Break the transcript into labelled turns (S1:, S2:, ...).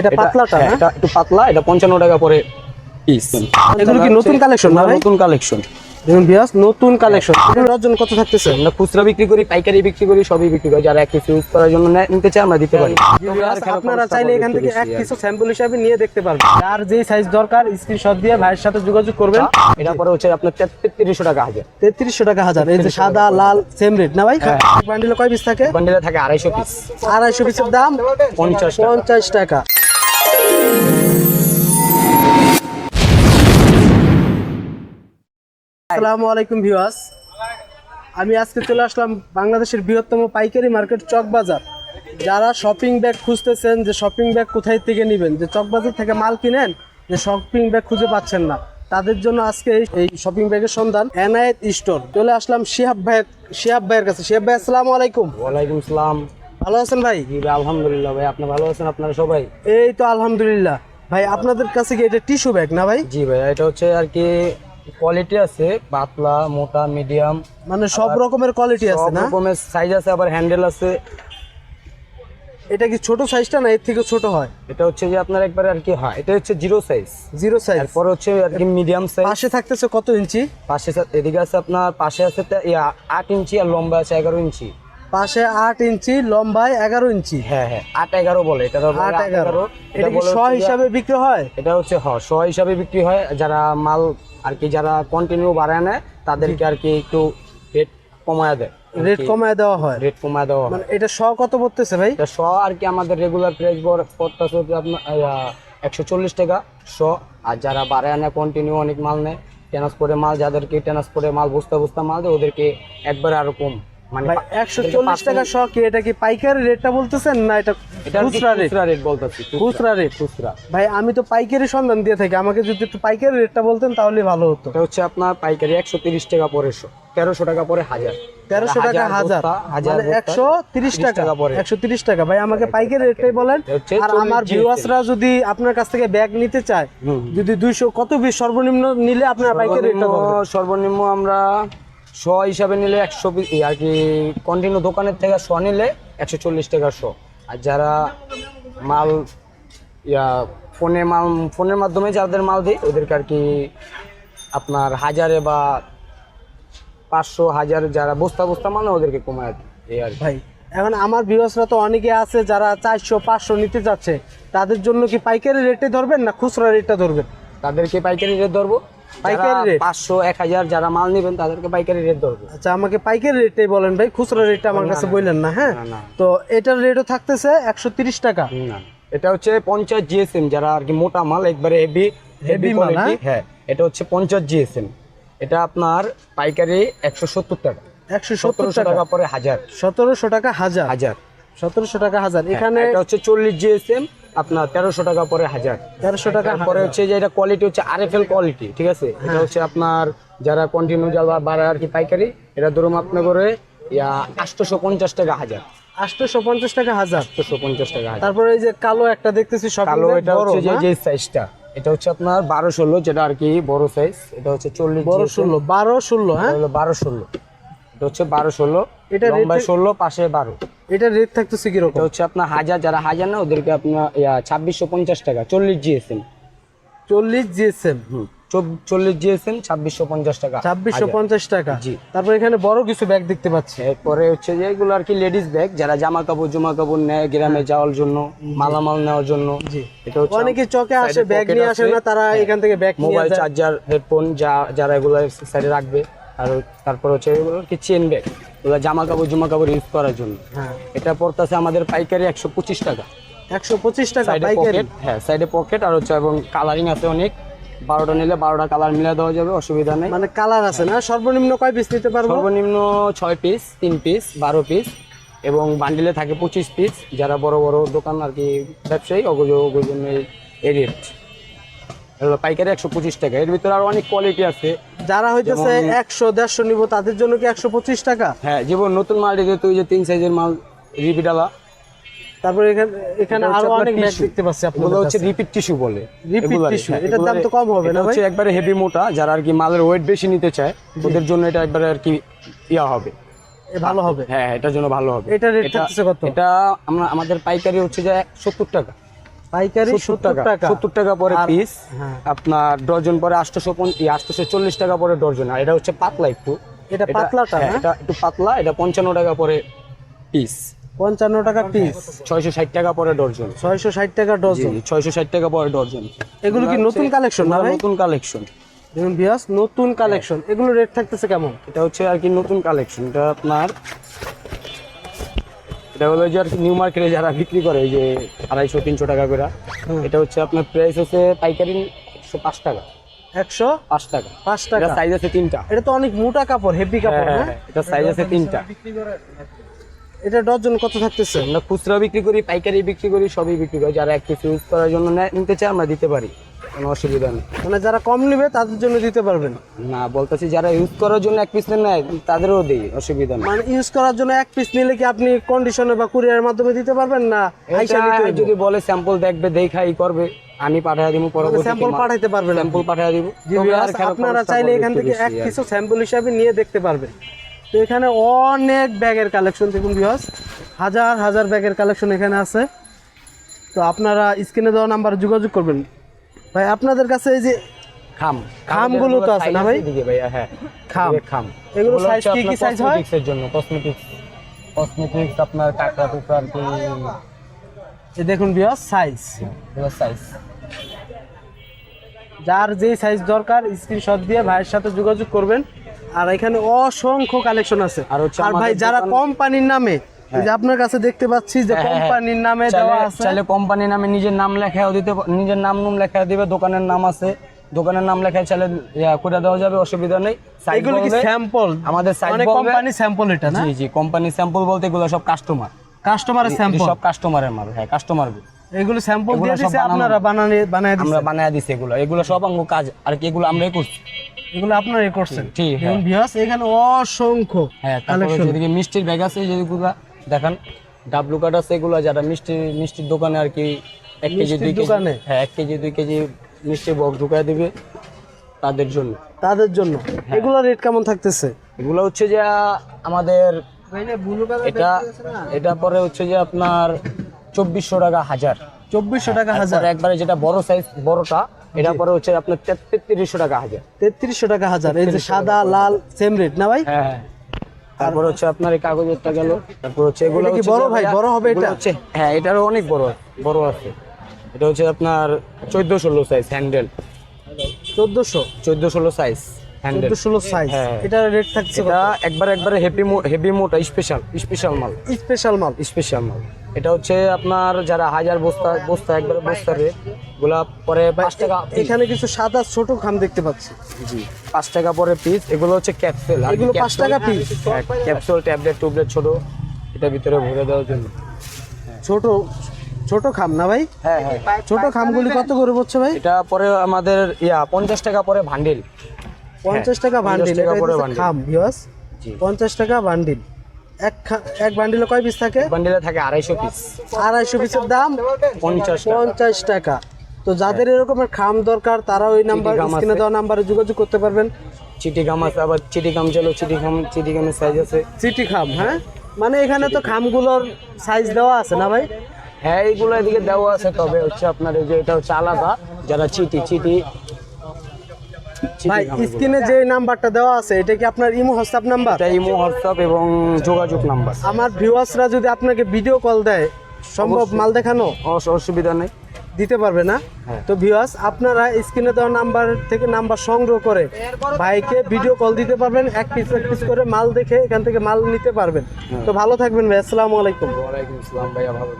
S1: এটা পাতলাটা,
S2: হ্যাঁ,
S1: হ্যাঁ?
S2: এটা একটু পাতলা এটা পঞ্চান্ন টাকা পরে পিস
S1: এগুলো কি নতুন কালেকশন না
S2: নতুন কালেকশন
S1: দেখুন বিয়াস নতুন কালেকশন এগুলোর কত থাকতেছে?
S2: আমরা খুচরা বিক্রি করি পাইকারি বিক্রি করি সবই বিক্রি করি। যারা এক পিস ইউজ করার জন্য নিতে চায় আমরা দিতে পারি।
S1: আপনারা চাইলে এখান থেকে এক কিছু স্যাম্পল হিসাবে নিয়ে দেখতে পারবেন। যেই সাইজ দরকার স্ক্রিনশট দিয়ে ভাইয়ের সাথে যোগাযোগ করবেন।
S2: এটা পরে হচ্ছে আপনার তেত্রিশশো টাকা হাজার।
S1: তেত্রিশশো টাকা হাজার। এই যে সাদা লাল সেম রেট না ভাই? বান্ডিলে কয় পিস থাকে?
S2: বান্ডিলে থাকে আড়াইশো পিস
S1: আড়াইশো পিসের দাম
S2: টাকা।
S1: পঞ্চাশ টাকা। আসসালামু আলাইকুম আমি আজকে চলে আসলাম বাংলাদেশের বৃহত্তম পাইকারি মার্কেট চকবাজার যারা শপিং ব্যাগ খুঁজতেছেন যে শপিং ব্যাগ কোথায় থেকে নেবেন, যে চকবাজার থেকে মাল কিনেন, যে শপিং ব্যাগ খুঁজে পাচ্ছেন না, তাদের জন্য আজকে এই- শপিং ব্যাগের সন্ধান এনায়েত স্টোর চলে আসলাম শিহাব ভাই শিহাব ভাইয়ের কাছে। শিহাব ভাই, আসসালামু আলাইকুম।
S2: ওয়ালাইকুম সালাম
S1: ভালো আছেন ভাই?
S2: আলহামদুলিল্লাহ ভাই আপনি ভালো আছেন আপনারা সবাই?
S1: এই তো আলহামদুলিল্লাহ। ভাই আপনাদের কাছে কি এটা টিস্যু ব্যাগ না ভাই?
S2: জি ভাই এটা হচ্ছে আর কি কোয়ালিটি আছে পাতলা মোটা মিডিয়াম
S1: মানে সব রকমের কোয়ালিটি আছে
S2: সব রকমের সাইজ আছে আবার হ্যান্ডেল আছে।
S1: এটা কি ছোট সাইজটা না এর থেকে ছোট হয়?
S2: এটা হচ্ছে যে আপনার একবারে আর কি হয় এটা হচ্ছে জিরো সাইজ
S1: জিরো সাইজ
S2: এরপরে হচ্ছে আর কি মিডিয়াম সাইজ
S1: পাশে থাকতেছে কত ইঞ্চি?
S2: পাশে এদিকে আছে আপনার পাশে আছে আট ইঞ্চি আর লম্বা আছে এগারো ইঞ্চি।
S1: পাশে আট ইঞ্চি লম্বায় এগারো ইঞ্চি।
S2: হ্যাঁ হ্যাঁ আট এগারো বলে এটা বলে
S1: আট এগারো।
S2: এটা
S1: কি শ হিসাবে বিক্রি হয়?
S2: এটা হচ্ছে হ শ হিসাবে বিক্রি হয়। যারা মাল আর কি যারা কন্টিনিউ বাড়ায় নেয় তাদেরকে আর কি একটু রেট কমায় দেয়।
S1: রেট কমায় দেওয়া হয়।
S2: রেট কমায় দেওয়া হয়।
S1: মানে এটা শ কত পড়তেছে ভাই?
S2: এটা শ আর কি আমাদের রেগুলার প্রাইস পড়তেছে আপনার একশো চল্লিশ টাকা শ। আর যারা বাড়ায় নেয় কন্টিনিউ অনেক মাল নেয়। ট্রান্সপোর্টে মাল যাদেরকে ট্রান্সপোর্টে মাল বস্তা বস্তা মাল দেয় ওদেরকে একবারে আরও কম। মানে
S1: টাকা শ কি? এটা কি পাইকারি রেটটা বলতেছেন না এটা খুচরা রেট?
S2: খুচরা রেট বলতেছি
S1: খুচরা। রেট।
S2: খুচরা।
S1: ভাই আমি তো পাইকারি সন্ধান দিয়ে থাকি। আমাকে যদি একটু পাইকারি রেটটা বলতেন তাহলে ভালো হতো।
S2: এটা হচ্ছে আপনার পাইকারি টাকা পরে টাকা পরে হাজার।
S1: তেরোশো টাকা হাজার
S2: হাজার।
S1: মানে একশো তিরিশ টাকা। একশো তিরিশ টাকা। ভাই আমাকে পাইকারি রেটটাই বলেন। আর আমার ভিউয়ার্সরা যদি আপনার কাছ থেকে ব্যাগ নিতে চায় যদি দুইশো কত সর্বনিম্ন নিলে আপনার পাইকারি রেটটা
S2: সর্বনিম্ন আমরা শ হিসাবে নিলে একশো আর কি কন্টিনিউ দোকানের থেকে শ নিলে একশো চল্লিশ টাকা শ। আর যারা মাল ইয়া ফোনে মাল ফোনের মাধ্যমে যাদের মাল দিই ওদেরকে আর কি আপনার হাজারে বা পাঁচশো হাজার যারা বস্তা বস্তা মাল ওদেরকে কমায় এই আর কি।
S1: ভাই এখন আমার ভিউয়ার্সরা তো অনেকে আছে যারা চারশো পাঁচশো নিতে যাচ্ছে। তাদের জন্য কি পাইকারি রেটে ধরবেন না খুচরা রেটটা ধরবেন?
S2: তাদেরকে পাইকারি রেট ধরবো।
S1: পাইকারি rate?
S2: পাঁচশো এক যারা মাল নেবেন তাদেরকে পাইকারি রেট ধরবো।
S1: আচ্ছা আমাকে পাইকারি রেটটাই বলেন ভাই খুচরা রেটটা আমার কাছে বললেন না হ্যাঁ। তো এটার রেটও থাকতেছে টাকা।
S2: এটা হচ্ছে জিএসএম যারা আর কি মোটা মাল একবারে হেভি
S1: Heavy মাল,
S2: কোয়ালিটি হ্যাঁ? এটা হচ্ছে জিএসএম এটা আপনার পাইকারি একশো সত্তর টাকা।
S1: একশো সত্তর
S2: সতেরোশো
S1: টাকা
S2: টাকা। পরে হাজার।
S1: সতেরোশো টাকা হাজার।
S2: হাজার।
S1: সতেরোশো টাকা হাজার।
S2: এখানে
S1: এখানে
S2: এটা হচ্ছে চল্লিশ জিএসএম আপনার তেরোশো টাকা পরে হাজার।
S1: তেরোশো টাকা
S2: তারপরে হচ্ছে যে এটা কোয়ালিটি হচ্ছে আরএফএল কোয়ালিটি ঠিক আছে?
S1: হ্যাঁ।
S2: এটা হচ্ছে আপনার যারা কন্টিনিউ যারা বাড়ায় আর কি পাইকারি এটা ধরুন আপনার করে আটশোশো পঞ্চাশ টাকা হাজার।
S1: আটশোশো পঞ্চাশ টাকা হাজার।
S2: আটশোশো পঞ্চাশ টাকা
S1: তারপরে এই যে কালো একটা দেখতেছি সব
S2: কালো এটা হচ্ছে যে যে সাইজটা এটা হচ্ছে আপনার বারো ষোলো যেটা আর কি বড় সাইজ এটা হচ্ছে চল্লিশ
S1: বড় ষোলো বারো ষোলো হ্যাঁ?
S2: বারো ষোলো এটা হচ্ছে বারো ষোলো
S1: এটা
S2: এটা ষোলো পাশে বারো।
S1: এটা রেট থাকতেছে
S2: এটা
S1: কীরকম
S2: হচ্ছে আপনার হাজার যারা হাজার না ওদেরকে আপনার ছাব্বিশশো পঞ্চাশ টাকা চল্লিশ জিএসএম
S1: চল্লিশ জিএসএম
S2: হুম। চল্লিশ জিএসএম ছাব্বিশশো পঞ্চাশ টাকা
S1: ছাব্বিশশো পঞ্চাশ টাকা।
S2: জি।
S1: তারপর এখানে বড় কিছু ব্যাগ দেখতে পাচ্ছি।
S2: এরপরে হচ্ছে যে এগুলো আর কি লেডিস ব্যাগ যারা জামা কাপড় জমা কাপড় নেয় গ্রামে যাওয়ার জন্য মালামাল নেওয়ার জন্য।
S1: জি।
S2: এটা হচ্ছে
S1: অনেকে চকে আসে ব্যাগ নিয়ে আসে না তারা
S2: হ্যাঁ।
S1: এখান থেকে ব্যাগ
S2: মোবাইল চার্জার হেডফোন যা যারা এগুলো সাইডে রাখবে আর তারপর হচ্ছে এগুলো কি চেন ব্যাগ এগুলো জামা কাপড় জমা কাপড় ইউজ করার জন্য।
S1: হ্যাঁ।
S2: এটা পড়তেছে আমাদের পাইকারি একশো পঁচিশ টাকা।
S1: একশো পঁচিশ টাকা পাইকারি?
S2: হ্যাঁ সাইডে পকেট আর হচ্ছে এবং কালারিং আছে অনেক। বারোটা নিলে বারোটা কালার মিলে দেওয়া যাবে অসুবিধা নেই।
S1: মানে কালার আছে না? সর্বনিম্ন কয় পিস নিতে পারব?
S2: সর্বনিম্ন ছয় পিস তিন পিস বারো পিস এবং বান্ডিলে থাকে পঁচিশ পিস যারা বড় বড় দোকান আর কি ব্যবসায়ী ওগুলো জন্য এই রেট পাইকারি একশো পঁচিশ টাকা। এর ভিতরে আরও অনেক কোয়ালিটি আছে।
S1: যারা হইতেছে একশো দেড়শো নিবো তাদের জন্য কি একশো পঁচিশ টাকা?
S2: হ্যাঁ যেমন নতুন মাল তুই যে তিন সাইজের মাল রিপিটালা
S1: তারপরে এখানে এখানে
S2: আরও
S1: অনেক ব্যাগ দেখতে পাচ্ছি
S2: এগুলো
S1: আপনাদের
S2: হচ্ছে। রিপিট টিস্যু বলে। এগুলারে,
S1: tissue,
S2: হ্যাঁ,
S1: এটার দাম তো কম হবে না ভাই?
S2: হচ্ছে একবারে হেভি মোটা যারা আর কি মালের ওয়েট বেশি নিতে চায় ওদের জন্য এটা একবারে আর কি ইয়া হবে।
S1: ভালো হবে।
S2: হ্যাঁ এটার জন্য ভালো হবে।
S1: এটা রেট কত?
S2: এটা আমরা আমাদের পাইকারি হচ্ছে যে সত্তর টাকা।
S1: পাইকারি
S2: সত্তর টাকা। সত্তর টাকা পরে পিস
S1: হ্যাঁ।
S2: আপনার ডজন পরে আটশোশো আটশোশো চল্লিশ টাকা পরে ডজন। আর এটা হচ্ছে পাতলা একটু।
S1: এটা পাতলাটা
S2: হ্যাঁ, এটা একটু পাতলা এটা পঞ্চান্ন টাকা পরে পিস
S1: পঞ্চান্ন টাকা পিস
S2: ছয়শো ষাট টাকা পরে ডজন।
S1: ছয়শো ষাট টাকা ডজন।
S2: ছয়শো ষাট টাকা পরে ডজন।
S1: এগুলো কি নতুন কালেকশন না
S2: নতুন কালেকশন
S1: দেখুন বিয়াস নতুন কালেকশন এগুলো রেট থাকতেছে কেমন?
S2: এটা হচ্ছে আর কি নতুন কালেকশন এটা আপনার এটা হলো যে নিউ মার্কেটে যারা বিক্রি করে যে আড়াইশো তিনশো টাকা করে। এটা হচ্ছে আপনার প্রাইস হচ্ছে পাইকারি একশো পাঁচ টাকা।
S1: একশো?
S2: পাঁচ টাকা।
S1: পাঁচ টাকা?
S2: সাইজ আছে তিনটা।
S1: এটা তো অনেক মোটা কাপড় হেভি কাপড়
S2: হ্যাঁ
S1: হ্যাঁ,
S2: এটা সাইজ আছে তিনটা।
S1: এটা ডজন কত থাকতেছে?
S2: আমরা খুচরা বিক্রি করি পাইকারি বিক্রি করি সবই বিক্রি করি। যারা এক পিস ইউজ করার জন্য নিতে চায় আমরা দিতে পারি। কোনো অসুবিধা নেই।
S1: মানে যারা কম নেবে তাদের জন্য দিতে পারবেন?
S2: না বলতেছি যারা ইউজ করার জন্য এক পিস নেয় তাদেরও দিই অসুবিধা নেই।
S1: মানে ইউজ করার জন্য এক পিস নিলে কি আপনি কন্ডিশনে বা কুরিয়ারের মাধ্যমে দিতে পারবেন না?
S2: যদি বলে স্যাম্পল দেখবে দেখাই করবে আমি পাঠিয়ে দিব পরবর্তী
S1: স্যাম্পল পাঠাইতে পারবেন
S2: স্যাম্পল পাঠিয়ে দিব।
S1: আপনারা চাইলে এখান থেকে এক কিছু স্যাম্পল হিসাবে নিয়ে দেখতে পারবেন। তো এখানে অনেক ব্যাগের কালেকশন দেখুন বিহস হাজার হাজার ব্যাগের কালেকশন এখানে আছে। তো আপনারা স্ক্রিনে দেওয়া নাম্বারে যোগাযোগ করবেন। ভাই আপনাদের কাছে এই যে
S2: খাম।
S1: খামগুলো তো আছে না ভাই?
S2: দিকে ভাইয়া হ্যাঁ।
S1: খাম।
S2: খাম।
S1: এগুলো
S2: হচ্ছে
S1: কি কি size হয়?
S2: এর জন্য। কসমেটিক্স কসমেটিক্স আপনার কাঁকড়া টুকরা আর কি।
S1: এই দেখুন বিহস সাইজ
S2: এগুলো সাইজ
S1: যার যেই সাইজ দরকার স্ক্রিনশট দিয়ে ভাইয়ের সাথে যোগাযোগ করবেন। আর এখানে অসংখ্য কালেকশন আছে।
S2: আর
S1: ভাই যারা কোম্পানির নামে যে আপনার কাছে দেখতে পাচ্ছি যে
S2: হ্যাঁ, হ্যাঁ,
S1: কোম্পানির নামে দেওয়া আছে।
S2: চাইলে কোম্পানি নামে নিজের নাম লেখাও দিতে নিজের নাম নুম লেখা দিবে দোকানের নাম আছে। দোকানের নাম লেখা চাইলে করে দেওয়া যাবে অসুবিধা নেই।
S1: এগুলো কি স্যাম্পল
S2: আমাদের
S1: মানে কোম্পানি স্যাম্পল এটা না?
S2: জি জি কোম্পানি স্যাম্পল বলতে এগুলো সব কাস্টমার
S1: কাস্টমারের স্যাম্পল
S2: সব কাস্টমারের মাল হ্যাঁ কাস্টমার
S1: এগুলো স্যাম্পল দিয়ে দিছে আপনারা বানানে বানায় দিছেন
S2: আমরা বানায় দিছি এগুলো। এগুলো সব আঙ্গু কাজ আর কি এগুলো আমরাই করছি।
S1: এগুলো আপনারাই করছেন।
S2: ঠিক, হ্যাঁ।
S1: ভিউয়ার্স এখানে অসংখ্য
S2: হ্যাঁ তারপরে
S1: কালেকশন
S2: যেদিকে মিষ্টির ব্যাগ আছে যেগুলো দেখান ডাবলু কার্ড আছে এগুলো যারা মিষ্টি মিষ্টির দোকানে আর কি এক কেজি দুই কেজি
S1: দোকানে?
S2: হ্যাঁ এক কেজি দুই কেজি মিষ্টি বক ঢুকায় দিবে তাদের জন্য।
S1: তাদের জন্য?
S2: হ্যাঁ।
S1: এগুলো রেট কেমন থাকতেছে?
S2: এগুলো হচ্ছে যে আমাদের এটা এটা পরে হচ্ছে যে আপনার চব্বিশশো টাকা হাজার।
S1: চব্বিশশো টাকা হাজার?
S2: একবারে যেটা বড় সাইজ বড়টা এটা পরে হচ্ছে আপনার তেত্রিশশো টাকা হাজার।
S1: তেত্রিশশো টাকা হাজার। এই যে সাদা লাল সেম রেট না ভাই?
S2: হ্যাঁ হ্যাঁ। তারপর হচ্ছে আপনার এই কাগজেরটা গেল। তারপর হচ্ছে এগুলো
S1: কি বড় ভাই? বড় হবে এটা?
S2: হচ্ছে হ্যাঁ এটারও অনেক বড় বড় আছে। এটা হচ্ছে আপনার চোদ্দ ষোলো সাইজ হ্যান্ডেল
S1: চোদ্দশো
S2: চোদ্দ ষোলো সাইজ হ্যান্ডেল
S1: ষোলো সাইজ। এটার রেট থাকছে
S2: এটা একবার একবারে হেভি হেভি মোটা স্পেশাল স্পেশাল মাল।
S1: স্পেশাল মাল।
S2: স্পেশাল মাল। এটা হচ্ছে আপনার যারা হাজার বস্তা বস্তা একবারে বস্তা রেটগুলা পরে পাঁচ টাকা
S1: এখানে কিছু সাদা ছোট খাম দেখতে পাচ্ছি।
S2: জি। পাঁচ টাকা পরে পিস এগুলো হচ্ছে ক্যাপসুল
S1: এগুলো পাঁচ টাকা পিস
S2: ক্যাপসুল ট্যাবলেট টুবলেট ছোট। এটা ভিতরে ভরে দেওয়ার জন্য।
S1: ছোট ছোট খাম না ভাই?
S2: হ্যাঁ হ্যাঁ।
S1: ছোট খামগুলি কত করে পড়ছে ভাই?
S2: এটা পরে আমাদের ইয়া পঞ্চাশ টাকা পরে ভান্ডিল
S1: পঞ্চাশ টাকা
S2: 50
S1: বান্ডিল
S2: টাকা
S1: এটা খাম ভিউয়ার্স
S2: জি।
S1: পঞ্চাশ টাকা বান্ডিল এক এক বান্ডিলে কয় পিস থাকে?
S2: বান্ডিলে থাকে আড়াইশো পিস
S1: আড়াইশো পিসের দাম
S2: পঞ্চাশ।
S1: পঞ্চাশ টাকা। তো যাদের এরকমের খাম দরকার তারা ওই নাম্বার। স্ক্রিনে দেওয়া নাম্বারে যোগাযোগ করতে পারবেন।
S2: চিটি গাম আছে আবার চিটি গাম চলো চিটি গাম চিটি গামের সাইজ আছে।
S1: চিটি খাম হ্যাঁ? মানে এখানে তো খামগুলোর সাইজ দেওয়া আছে না ভাই?
S2: হ্যাঁ এইগুলো এদিকে দেওয়া আছে তবে হচ্ছে আপনার এই যে এটা হচ্ছে আলাদা যারা চিটি চিটি
S1: ভাই স্ক্রিনে যে নাম্বারটা দেওয়া আছে এটা কি আপনার ইমো হোয়াটসঅ্যাপ নাম্বার?
S2: এটা ইমো হোয়াটসঅ্যাপ এবং যোগাযোগ নাম্বার।
S1: আমার ভিউয়ার্সরা যদি আপনাকে ভিডিও কল দেয় সম্ভব মাল দেখানো?
S2: অসুবিধা নেই।
S1: দিতে পারবে না?
S2: হ্যাঁ।
S1: তো ভিউয়ার্স আপনারা স্ক্রিনে দেওয়া নাম্বার থেকে নাম্বার সংগ্রহ করে ভাইকে ভিডিও কল দিতে পারবেন। এক পিস এক পিস করে মাল দেখে এখান থেকে মাল নিতে পারবেন। তো ভালো থাকবেন ভাই আসসালামু আলাইকুম।
S2: ওয়ালাইকুম আসসালাম ভাইয়া ভালো।